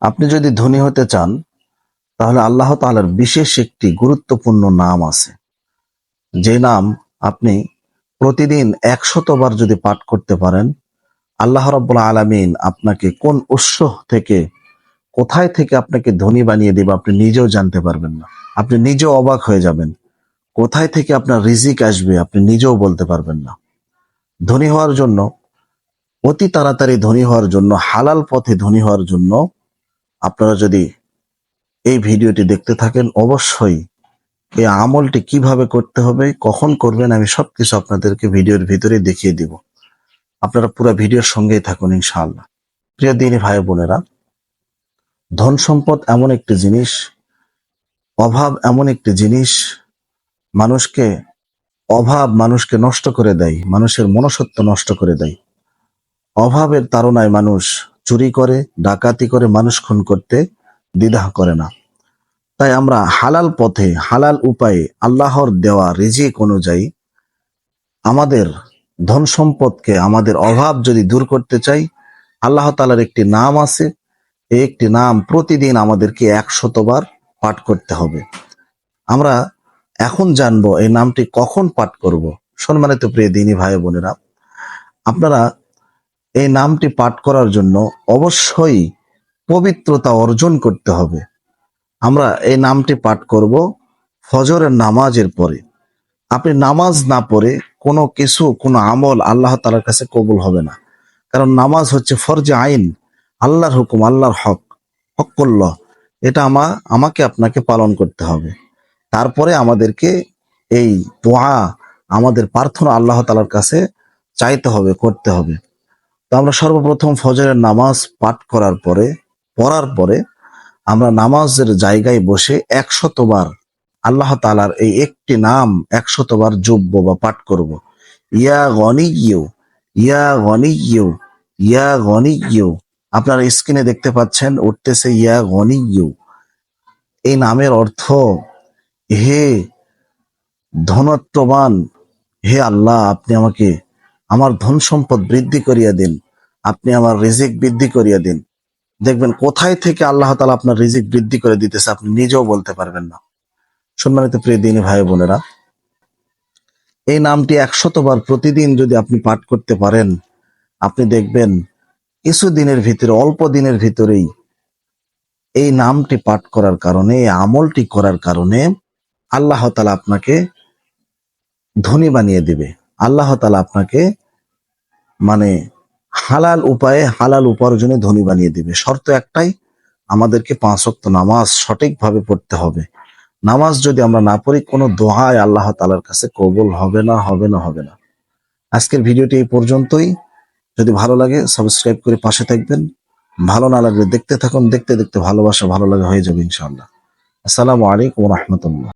আপনি যদি ধনী হতে চান, তাহলে আল্লাহ তালার বিশেষ একটি গুরুত্বপূর্ণ নাম আছে। যে নাম আপনি প্রতিদিন একশতবার যদি পাঠ করতে পারেন, আল্লাহ রাব্বুল আলামিন আপনাকে কোন উৎস থেকে, কোথায় থেকে আপনাকে ধনী বানিয়ে দেবে আপনি নিজেও জানতে পারবেন না। আপনি নিজেও অবাক হয়ে যাবেন। কোথায় থেকে আপনার রিজিক আসবে আপনি নিজেও বলতে পারবেন না। ধনী হওয়ার জন্য, অতি তাড়াতাড়ি ধনী হওয়ার জন্য, হালাল পথে ধনী হওয়ার জন্য আপনারা যদি এই ভিডিওটি দেখতে থাকেন, অবশ্যই এই আমলটি কীভাবে করতে হবে, কখন করবেন, আমি সবকিছু আপনাদেরকে ভিডিওর ভিতরে দেখিয়ে দিব। আপনারা পুরো ভিডিওর সঙ্গেই থাকুন, ইনশাআল্লাহ। প্রিয় দিনী ভাই বোনেরা, ধন সম্পদ এমন একটি জিনিস, অভাব এমন একটি জিনিস, মানুষকে, অভাব মানুষকে নষ্ট করে দেয়, মানুষের মনসত্ব নষ্ট করে দেয়। অভাবের তাড়নায় মানুষ চুরি করে, ডাকাতি করে মানুষ খুন করতে দ্বিধা করে না। তাই আমরা হালাল পথে, হালাল উপায়ে আল্লাহর দেওয়া রিজিক অনুযায়ী আমাদের ধন সম্পদকে, আমাদের অভাব যদি দূর করতে চাই, আল্লাহ তালার একটি নাম আছে। একটি নাম প্রতিদিন আমাদেরকে একশতবার পাঠ করতে হবে। আমরা এখন জানব এই নামটি কখন পাঠ করব। সম্মানিত প্রিয় দিনী ভাই বোনেরা, আপনারা এই নামটি পাঠ করার জন্য অবশ্যই পবিত্রতা অর্জন করতে হবে। আমরা এই নামটি পাঠ করব ফজরের নামাজের পরে। আপনি নামাজ না পড়ে কোনো কিছু, কোনো আমল আল্লাহ তালার কাছে কবুল হবে না। কারণ নামাজ হচ্ছে ফরজে আইন, আল্লাহর হুকুম, আল্লাহর হক হকল্ল এটা আমা, আমাকে আপনাকে পালন করতে হবে। তারপরে আমাদেরকে এই দোয়া, আমাদের প্রার্থনা আল্লাহ তালার কাছে চাইতে হবে, করতে হবে। তো আমরা সর্বপ্রথম ফজরের নামাজ পাঠ করার পরে, পড়ার পরে আমরা নামাজের জায়গায় বসে একশতবার আল্লাহ তালার এই একটি নাম একশতবার জুব্ব বা পাঠ করব। ইয়া গনি ইউ ইয়া গনি ইউ ইয়া গনি ইউ আপনার স্ক্রিনে দেখতে পাচ্ছেন, উঠতেছে ইয়া গনি ইউ এই নামের অর্থ, হে ধনত্ববান, হে আল্লাহ, আপনি আমাকে আমার ধন সম্পদ বৃদ্ধি করিয়া দিন। আপনি আমার রিজিক বৃদ্ধি করিয়া দিন। দেখবেন কোথায় থেকে আল্লাহ তালা আপনার রিজিক বৃদ্ধি করে দিতেছে আপনি নিজেও বলতে পারবেন না। সম্মানিত প্রিয় দিনী ভাই বোনেরা, এই নামটি একশতবার প্রতিদিন যদি আপনি পাঠ করতে পারেন, আপনি দেখবেন কিছু দিনের ভিতরে, অল্প দিনের ভিতরেই এই নামটি পাঠ করার কারণে, এই আমলটি করার কারণে আল্লাহ তালা আপনাকে ধনী বানিয়ে দিবে। আল্লাহ তালা আপনাকে মানে হালাল উপায়ে হালাল উপার্জনে ধনী বানিয়ে দিবে। শর্ত একটাই, আমাদেরকে পাঁচ ওয়াক্ত নামাজ সঠিকভাবে পড়তে হবে। নামাজ যদি আমরা না পড়ি, কোনো দোহায় আল্লাহ তালার কাছে কবুল হবে না হবে না হবে না। আজকের ভিডিওটি এই পর্যন্তই। যদি ভালো লাগে, সাবস্ক্রাইব করে পাশে থাকবেন। ভালো না লাগলে দেখতে থাকুন। দেখতে দেখতে ভালোবাসা ভালো লাগে হয়ে যাবে ইনশাআল্লাহ। আসসালামু আলাইকুম রহমতুল্লাহ।